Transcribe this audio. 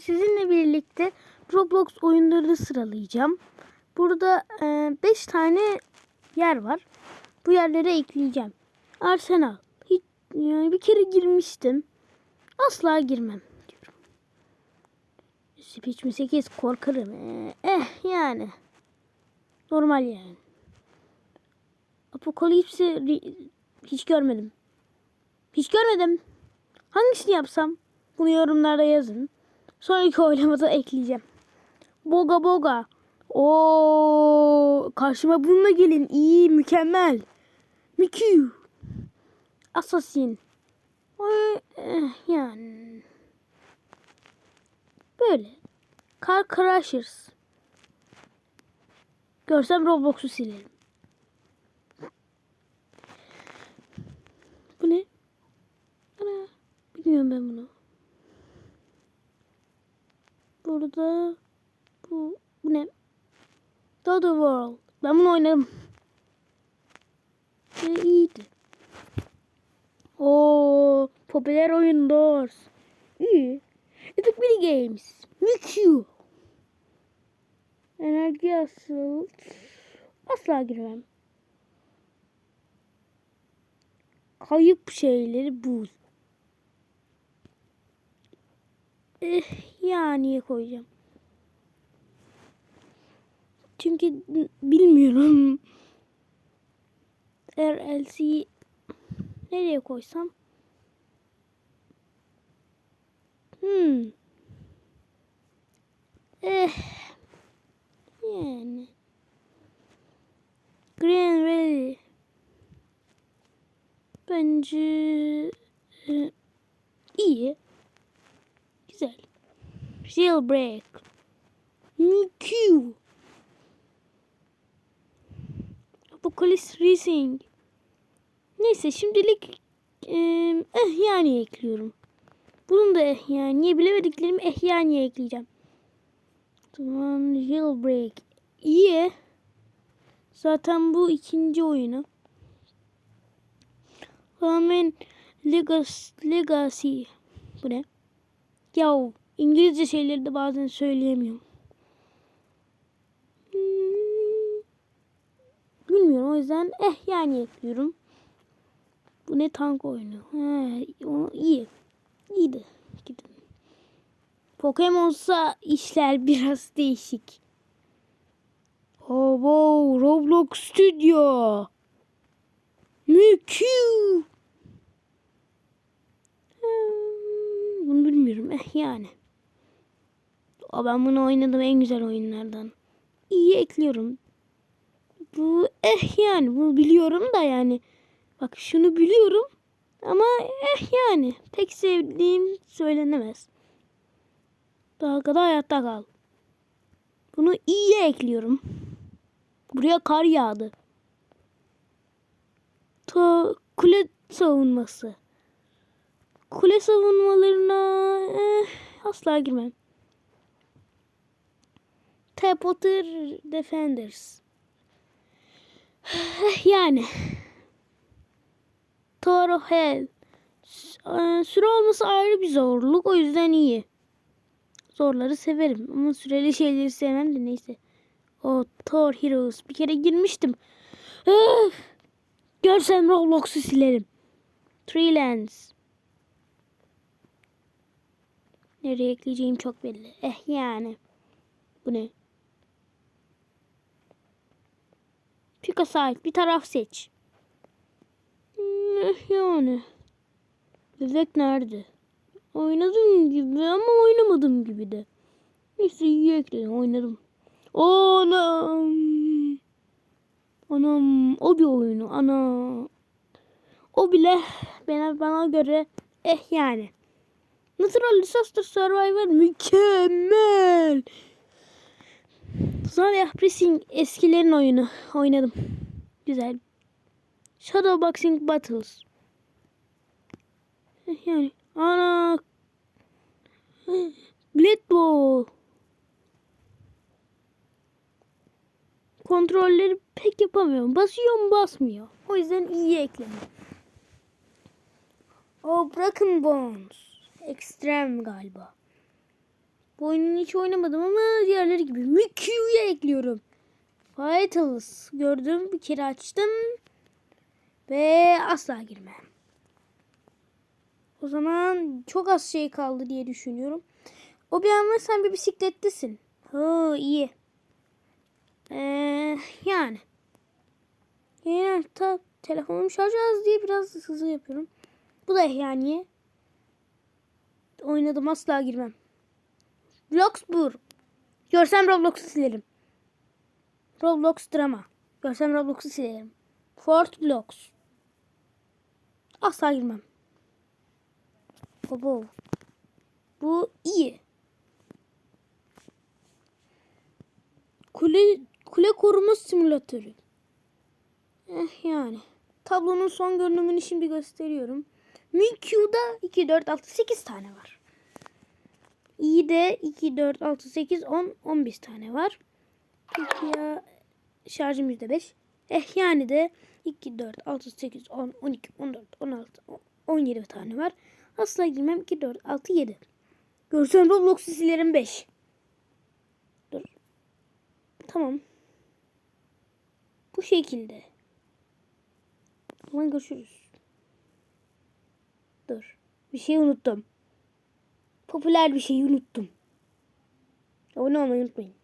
sizinle birlikte Roblox oyunlarını sıralayacağım. Burada 5 tane yer var. Bu yerlere ekleyeceğim. Arsenal. Hiç, yani bir kere girmiştim. Asla girmem diyorum. Speech mi 8 korkarım. Ee, eh yani. Normal yani. Apokalipsi hiç görmedim. Hiç görmedim. Hangisini yapsam? Bunu yorumlarda yazın. Sonraki oylamada ekleyeceğim. Boga boga. O karşıma bununla gelin. İyi, mükemmel. Mükü. Assassin. Ay, eh, yani. Böyle. Car Crashers. Görsem Roblox'u silerim. Bu ne? Ana. Bilmiyorum ben bunu. Burada bu, bu ne? Dodo World. Ben bunu oynadım. Ve iyiydi. O popüler oyun Doors. İyi. Epic Mini Games. Mükü. Enerji asıl. Asla girmem. Kayıp şeyleri bul. Eh, yani koyacağım. Çünkü bilmiyorum. RLC nereye koysam? Hmm. Eh. Yani. Green Rally. Bence e, iyi. Güzel. Jailbreak. Mükü. Apocalypse Racing. Neyse şimdilik e, eh yani ekliyorum. Bunun da eh yani. Niye bilemediklerimi eh yani ekleyeceğim. Tamam Jailbreak. İyi. Zaten bu ikinci oyunu. Tamamen Legacy. Legacy. Bu ne? Ya İngilizce şeyleri de bazen söyleyemiyorum. Bilmiyorum o yüzden eh yani ekliyorum. Bu ne tank oyunu? He, o iyi. İyiydi. Gidin. Pokemon'sa işler biraz değişik. Oh, Roblox Studio. Mükü. Hmm, Bunu bilmiyorum. Eh yani. Aa, ben bunu oynadım en güzel oyunlardan. İyi ekliyorum. Bu eh yani bunu biliyorum da yani. Bak şunu biliyorum ama eh yani pek sevdiğim söylenemez. Dalgada hayatta kal. Bunu iyiye ekliyorum. Buraya kar yağdı. Ta kule savunması. Kule savunmalarına eh, asla girmem. Teleporter Defenders. Eh, yani. Tower of Hell. S- e, Süre olması ayrı bir zorluk. O yüzden iyi. Zorları severim. Ama süreli şeyleri sevmem de neyse. O Thor Heroes. Bir kere girmiştim. Öf! Görsem Roblox'u silerim. Treelands. Nereye ekleyeceğim çok belli. Eh yani. Bu ne? Pick a side. Bir taraf seç. Eh yani. Bebek nerede? Oynadım gibi ama oynamadım gibi de. Neyse iyi ekledim. Oynadım. Anam. Anam. O bir oyunu. Ana. O bile bana, bana göre eh yani. Natural Disaster Survivor mükemmel. Sonra Pressing eskilerin oyunu oynadım. Güzel. Shadowboxing Battles. Eh, Yani ana Blade Ball. Kontrolleri pek yapamıyorum. Basıyorum basmıyor. O yüzden iyi ekleme. O Broken Bones. Ekstrem galiba. Bu oyunu hiç oynamadım ama diğerleri gibi Mickey'ye ekliyorum. Vitals gördüm bir kere açtım. Ve asla girmem. O zaman çok az şey kaldı diye düşünüyorum. O bir ama sen bir bisikletlisin. Ha iyi. Ee, yani. Yani ta telefonum şarj az diye biraz hızlı yapıyorum. Bu da yani. Oynadım asla girmem. Bloxburg. Görsem Roblox'u silerim. Roblox drama. Görsem Roblox'u silerim. Fort Blocks. Asla girmem. Baba. Bu iyi. Kule, kule koruma simülatörü. Eh yani. Tablonun son görünümünü şimdi gösteriyorum. MinQ'da 2, 4, 6, 8 tane var. İ'de 2, 4, 6, 8, 10, 11 tane var. Peki ya şarjım %5. Eh yani de 2, 4, 6, 8, 10, 12, 14, 16, 17 tane var. Asla girmem 2, 4, 6, 7. Görsem Roblox silerim 5. Dur. Tamam. Bu şekilde. Aman görüşürüz. Dur. Bir şey unuttum. Popüler bir şeyi unuttum. Abone olmayı unutmayın.